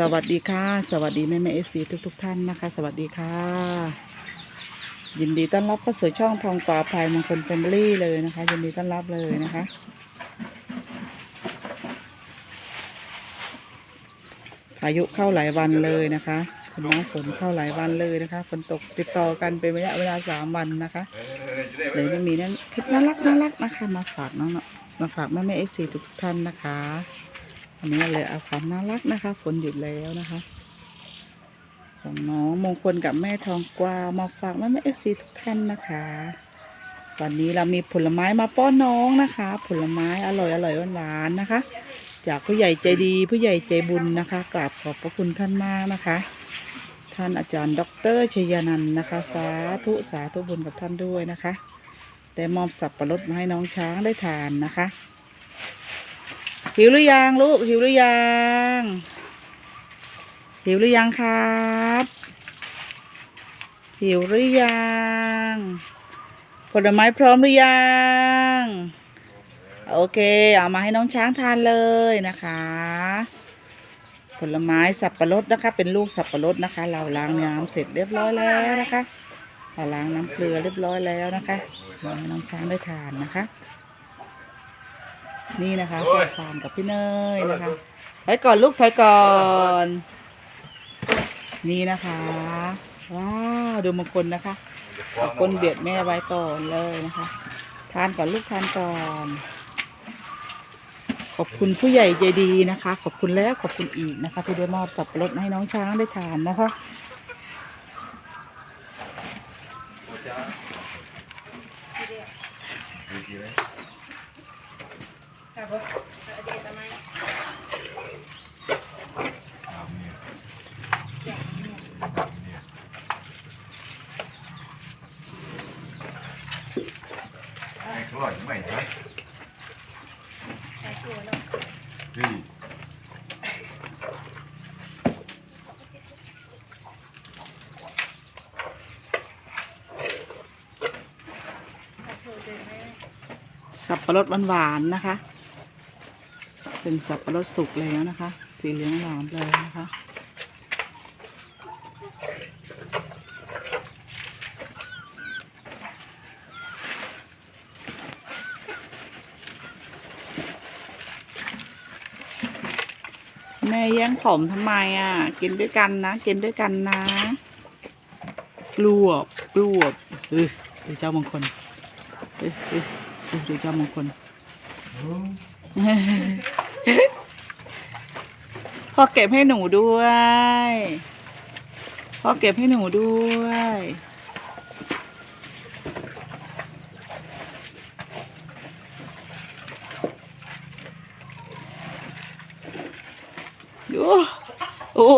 สวัสดีค่ะ สวัสดีแม่แม่เอฟซีทุกทุกท่านนะคะ สวัสดีค่ะ ยินดีต้อนรับเข้าสู่ช่องทองกว่าภายมงคลแฟมิลี่เลยนะคะ ยินดีต้อนรับเลยนะคะ พายุเข้าหลายวันเลยนะคะฝนน้ำฝนเข้าหลายวันเลยนะคะฝนตกติดต่อกันเป็นระยะเวลาสามวันนะคะเลยจะมีนั้นคลิปน่ารักน่ารักนะคะ มาฝากน้องมาฝากแม่แม่เอฟซีทุกท่านนะคะ วันนี้เลยเอาความน่ารักนะคะฝนหยุดแล้วนะคะ ของน้องมงคลกับแม่ทองกวาวมาฝากแม่แม่เอฟซีทุกท่านนะคะ วันนี้เรามีผลไม้มาป้อนน้องนะคะ ผลไม้อร่อยอร่อยหวานๆนะคะ จากผู้ใหญ่ใจดีผู้ใหญ่ใจบุญนะคะกราบขอบพระคุณท่านมากนะคะ ท่านอาจารย์ดอกเตอรชยานันท์นะคะ สาธุสาธุบุญกับท่านด้วยนะคะได้มอบสับปะรดมาให้น้องช้างได้ทานนะคะ หิวหรือยังลูกหิวหรือยังหิวหรือยังครับหิวหรือยังผลไม้พร้อมหรือยังโอเค เอามาให้น้องช้างทานเลยนะคะ ผลไม้สับปะรดนะคะ เป็นลูกสับปะรดนะคะ เราล้างน้ำเสร็จเรียบร้อยแล้วนะคะเราล้างน้ำเกลือเรียบร้อยแล้วนะคะให้น้องช้างได้ทานนะคะ นี่นะคะเพื่อทานกับพี่เนยนะคะถอยก่อนลูกถอยก่อน นี่นะคะว้าวดูมงคลนะคะเอาก้นเบียดแม่ไว้ก่อนเลยนะคะ ทานก่อนลูกทานก่อน ขอบคุณผู้ใหญ่ใจดีนะคะ ขอบคุณแล้วขอบคุณอีกนะคะ ที่ได้มอบสับปะรดมาให้น้องช้างได้ทานนะคะ อร่อยไหมไหมนี่สับปะรดหวานๆนะคะ เป็นสับปะรดสุกแล้วนะคะ สีเหลืองหวานเลยนะคะแม่แย่งผมทำไมอะ กินด้วยกันนะ กินด้วยกันนะกลวบกลวบเออดูเจ้ามงคลเออเออเออดูเจ้ามงคล พ่อเก็บให้หนูด้วยพ่อเก็บให้หนูด้วย ดู โอ้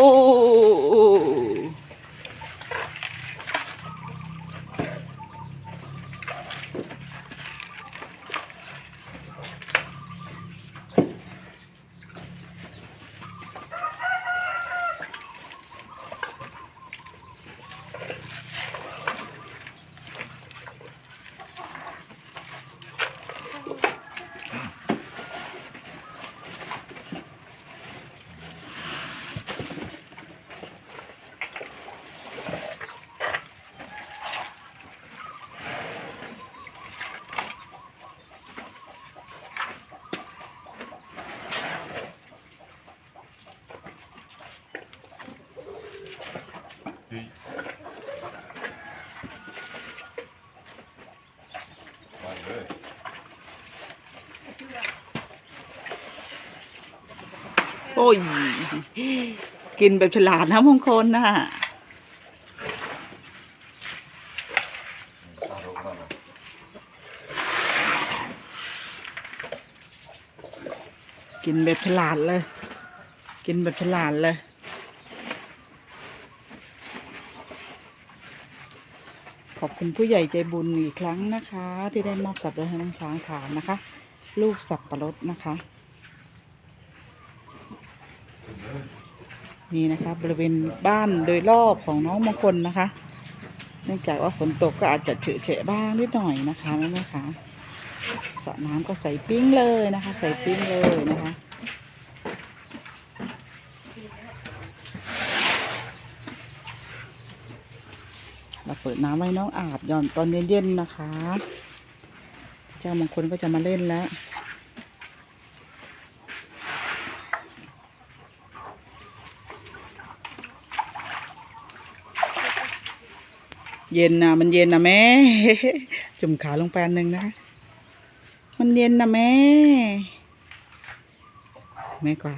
มาเลย โอ้ย กินแบบฉลาดนะมงคลน่ะตากินแบบฉลาดเลย กินแบบฉลาดเลย ขอบคุณผู้ใหญ่ใจบุญอีกครั้งนะคะ ที่ได้มอบสับปะรดให้น้องช้างทานนะคะ ลูกสับปะรดนะคะ นี่นะคะบริเวณบ้านโดยรอบของน้องมงคลนะคะ เนื่องจากว่าฝนตกก็อาจจะเฉอะเฉะบ้างนิดหน่อยนะคะแม่แม่คะสระน้ำก็ใส่ปิ้งเลยนะคะ ใส่ปิ้งเลยนะคะเราเปิดน้ำไว้น้องอาบย่อนตอนเย็นๆนะคะ เจ้ามงคลก็จะมาเล่นแล้ว เย็นนะมันเย็นนะแม่ จุ่มขาลงไปอันหนึ่งนะคะมันเย็นนะแม่ แม่กว่า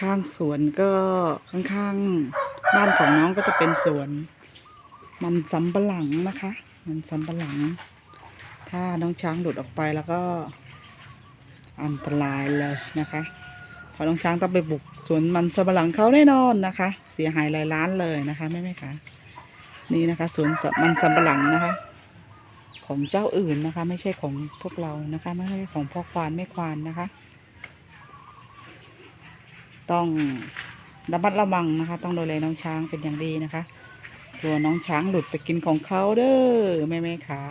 ข้างๆสวนก็ข้างๆบ้านของน้องก็จะเป็นสวน มันสำปะหลังนะคะ มันสำปะหลัง ถ้าน้องช้างหลุดออกไปแล้วก็อันตรายเลยนะคะพราะน้องช้างต้องไปบุกสวนมันสำปะหลังเขาแน่นอนนะคะ เสียหายหลายล้านเลยนะคะแม่แม่คะนี่นะคะสวนมันสำปะหลังนะคะ ของเจ้าอื่นนะคะ ไม่ใช่ของพวกเรานะคะ ไม่ใช่ของพ่อควานแม่ควานนะคะ ต้องระมัดระวังนะคะ ต้องดูแลน้องช้างเป็นอย่างดีนะคะกลัวน้องช้างหลุดไปกินของเขาเด้อแม่แม่ขา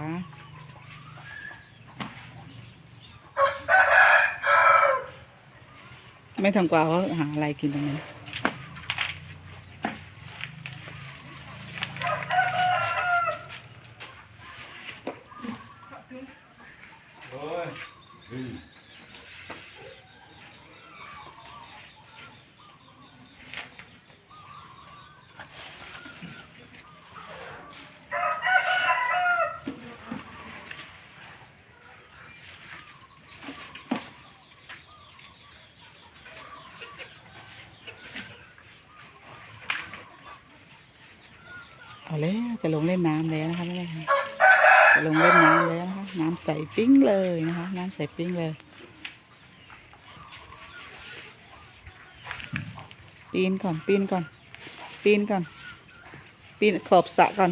ไม่ทำกว่าเขาหาอะไรกินตรงนี้น โอ้ยเฮ้ย เอาแล้วจะลงเล่นน้ำแล้วนะคะแม่จะลงเล่นน้ำแล้วนะคะน้ำใสปิ้งเลยนะคะ น้ำใสปิ้งเลยปีนก่อนปีนก่อนปีนก่อนปีนขอบสะก่อน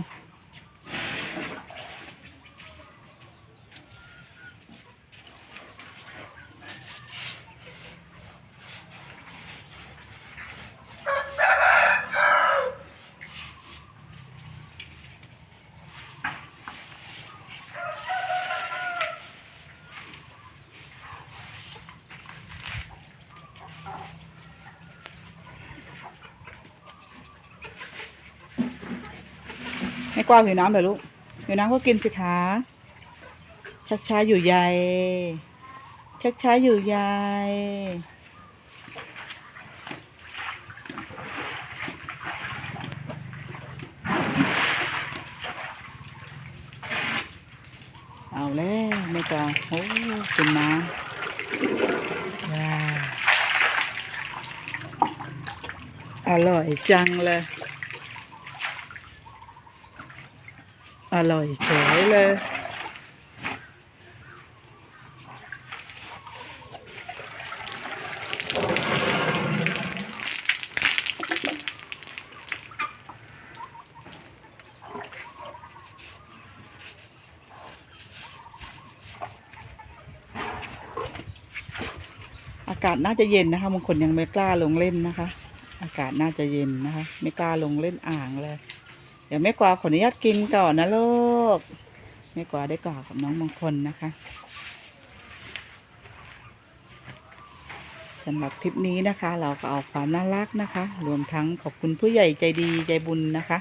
ให้กว้างหิวน้ำเหรอลูกหิวน้ำก็กินสิคะชักช้าอยู่ใยชักช้าอยู่ใยเอาแล้วไม่กว่าโอ้กินน้ำว้าวอร่อยจังเลย ร่อยเฉยเลยอากาศน่าจะเย็นนะคะบางคนยังไม่กล้าลงเล่นนะคะ อากาศน่าจะเย็นนะคะ ไม่กล้าลงเล่นอ่างเลย ดี๋ยวแม่กวาขออนุญาตกินก่อนนะลูกแม่กวาได้กล่าวกับน้องบางคนนะคะสำหรับคลิปนี้นะคะ เราก็เอาความน่ารักนะคะ รวมทั้งขอบคุณผู้ใหญ่ใจดีใจบุญนะคะ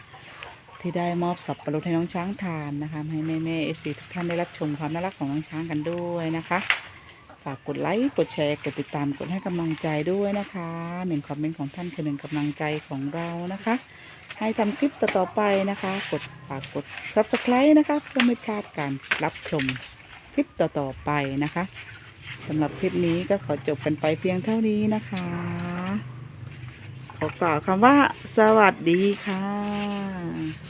ที่ได้มอบสับปะรดให้น้องช้างทานนะคะ ให้แม่แม่เอฟซีทุกท่านได้รับชมความน่ารักของน้องช้างกันด้วยนะคะฝากกดไลค์กดแชร์กดติดตามกดให้กำลังใจด้วยนะคะหนึ่งคอมเมนต์ของท่านคือหนึ่งกำลังใจของเรานะคะ ให้ทำคลิปต่อๆไปนะคะ กดฝากกด subscribe นะคะเพื่อไม่พลาดการรับชมคลิปต่อๆไปนะคะสำหรับคลิปนี้ก็ขอจบกันไปเพียงเท่านี้นะคะ ขอกล่าวคำว่า สวัสดีค่ะ